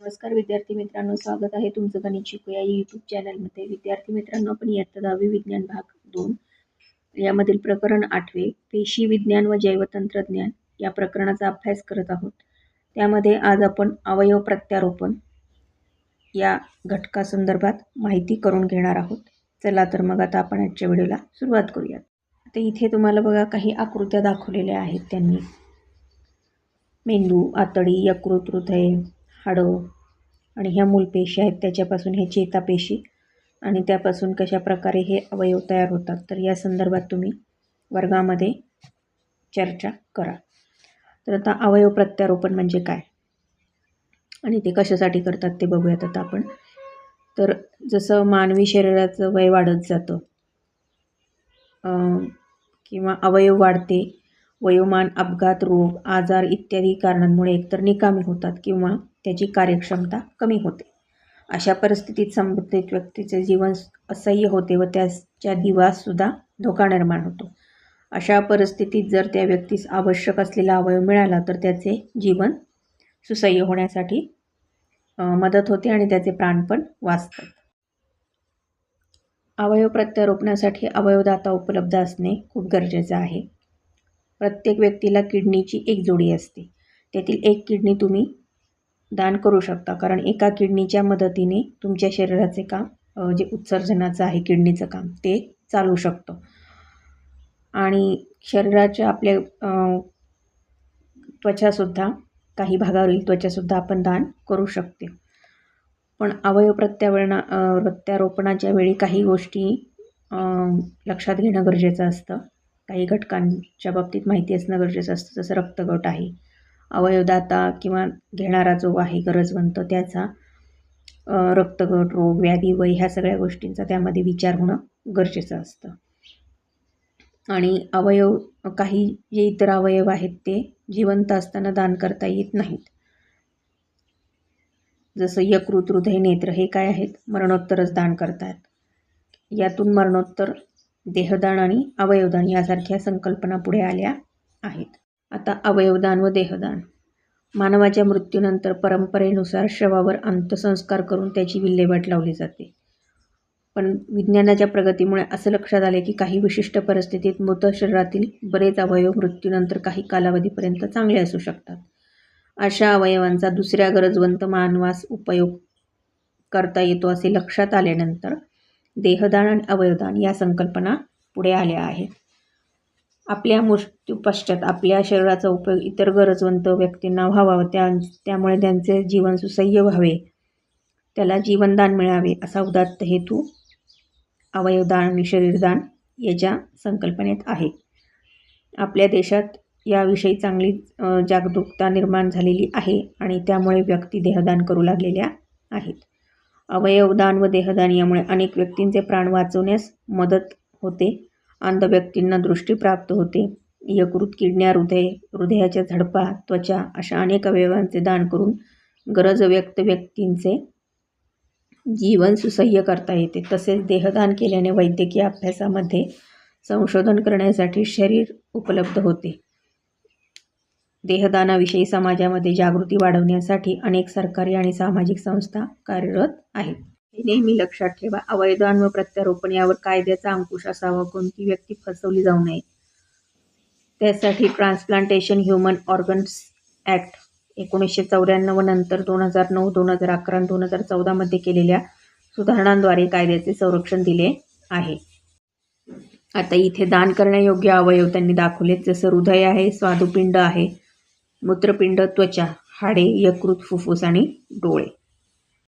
नमस्कार विद्यार्थी मित्रांनो स्वागत आहे तुमचं गणित शिकूया यूट्यूब चॅनलमध्ये विद्यार्थी मित्रांनो आपण इयत्ता दहावी विज्ञान भाग दोन यामधील प्रकरण आठवे पेशी विज्ञान व जैवतंत्रज्ञान या प्रकरणाचा अभ्यास करत आहोत. त्यामध्ये आज आपण अवयव प्रत्यारोपण या घटकासंदर्भात माहिती करून घेणार आहोत. चला तर मग आता आपण आजच्या व्हिडिओला सुरुवात करूयात. आता इथे तुम्हाला बघा काही आकृत्या दाखवलेल्या आहेत त्यांनी. मेंदू आतडी यकृत हृदय हाडं आणि ह्या मूलपेशी आहेत त्याच्यापासून हे चेतापेशी आणि त्यापासून कशा प्रकारे हे अवयव तयार होतात तर या संदर्भात तुम्ही वर्गामध्ये चर्चा करा. तर आता अवयव प्रत्यारोपण म्हणजे काय? आणि ते कशासाठी करतात ते बघूयात आता आपण. तर जसं मानवी शरीराचं वय वाढत जातं किंवा अवयव वाढते वयोमान अपघात रोग आजार इत्यादी कारणांमुळे एकतर निकामी होतात किंवा त्याची कार्यक्षमता कमी होते. अशा परिस्थितीत संबंधित व्यक्तीचे जीवन असह्य होते व त्याच्या दिवाससुद्धा धोका निर्माण होतो. अशा परिस्थितीत जर त्या व्यक्तीस आवश्यक असलेला अवयव मिळाला तर त्याचे जीवन सुसह्य होण्यासाठी मदत होते आणि त्याचे प्राण पण वाचतात. अवयव प्रत्यारोपणासाठी अवयवदाता उपलब्ध असणे खूप गरजेचं आहे. प्रत्येक व्यक्तीला किडनीची एक जोडी असते. त्यातील एक किडनी तुम्ही दान करू शकता कारण एका किडनीच्या मदतीने तुमच्या शरीराचे काम जे उत्सर्जनाचं आहे किडनीचं काम ते चालू शकतं. आणि शरीराच्या आपल्या त्वचासुद्धा काही भागावरील त्वचासुद्धा आपण दान करू शकते. पण अवयव प्रत्यावरणा प्रत्यारोपणाच्या वेळी काही गोष्टी लक्षात घेणं गरजेचं असतं. काही घटकांच्या बाबतीत माहिती असणं गरजेचं असतं जसं रक्तगट आहे. अवयवदाता किंवा घेणारा जो आहे गरजवंत त्याचा रक्तगट रोग व्याधी वय ह्या सगळ्या गोष्टींचा त्यामध्ये विचार होणं गरजेचं असतं. आणि अवयव काही जे इतर अवयव आहेत ते जिवंत असताना दान करता येत नाहीत. जसं यकृत हृदय नेत्र हे काय आहेत? मरणोत्तरच दान करतात. यातून मरणोत्तर देहदान आणि अवयवदान यासारख्या संकल्पना पुढे आल्या आहेत. आता अवयवदान व देहदान. मानवाच्या मृत्यूनंतर परंपरेनुसार शवावर अंत्यसंस्कार करून त्याची विल्हेवाट लावली जाते. पण विज्ञानाच्या प्रगतीमुळे असं लक्षात आले की काही विशिष्ट परिस्थितीत मृत शरीरातील बरेच अवयव मृत्यूनंतर काही कालावधीपर्यंत चांगले असू शकतात. अशा अवयवांचा दुसऱ्या गरजवंत मानवास उपयोग करता येतो असे लक्षात आल्यानंतर देहदान आणि अवयवदान या संकल्पना पुढे आल्या आहेत. आपल्या मृत्यूपश्चात आपल्या शरीराचा उपयोग इतर गरजवंत व्यक्तींना व्हावा त्या त्यामुळे त्यांचे जीवन सुसह्य व्हावे. त्याला जीवनदान मिळावे असा उदात्त हेतू अवयवदान आणि शरीरदान याच्या संकल्पनेत आहे. आपल्या देशात याविषयी चांगली जागरूकता निर्माण झालेली आहे आणि त्यामुळे व्यक्ती देहदान करू लागलेल्या आहेत. अवयवदान व देहदान यामुळे अनेक व्यक्तींचे प्राण वाचवण्यास मदत होते. अंध व्यक्तींना दृष्टी प्राप्त होते. यकृत किडण्या हृदय हृदयाच्या झडपा त्वचा अशा अनेक अवयवांचे दान करून गरज व्यक्त व्यक्तींचे जीवन सुसह्य करता येते. तसेच देहदान केल्याने वैद्यकीय अभ्यासामध्ये संशोधन करण्यासाठी शरीर उपलब्ध होते. देहदानाविषयी समाजामध्ये जागृती वाढवण्यासाठी अनेक सरकारी आणि सामाजिक संस्था कार्यरत आहेत. हे नेहमी लक्षात ठेवा अवयदान व प्रत्यारोपण यावर कायद्याचा अंकुश असावा कोणती व्यक्ती फसवली जाऊ नये. त्यासाठी ट्रान्सप्लांटेशन ह्युमन ऑर्गन्स ॲक्ट एकोणीसशे चौऱ्याण्णव नंतर दोन हजार नऊ दोन हजार अकरा दोन हजार चौदामध्ये केलेल्या सुधारणांद्वारे कायद्याचे संरक्षण दिले आहे. आता इथे दान करण्यायोग्य अवयव त्यांनी दाखवलेत जसं हृदय आहे स्वादुपिंड आहे मूत्रपिंड त्वचा हाडे यकृत फुफ्फुस आणि डोळे.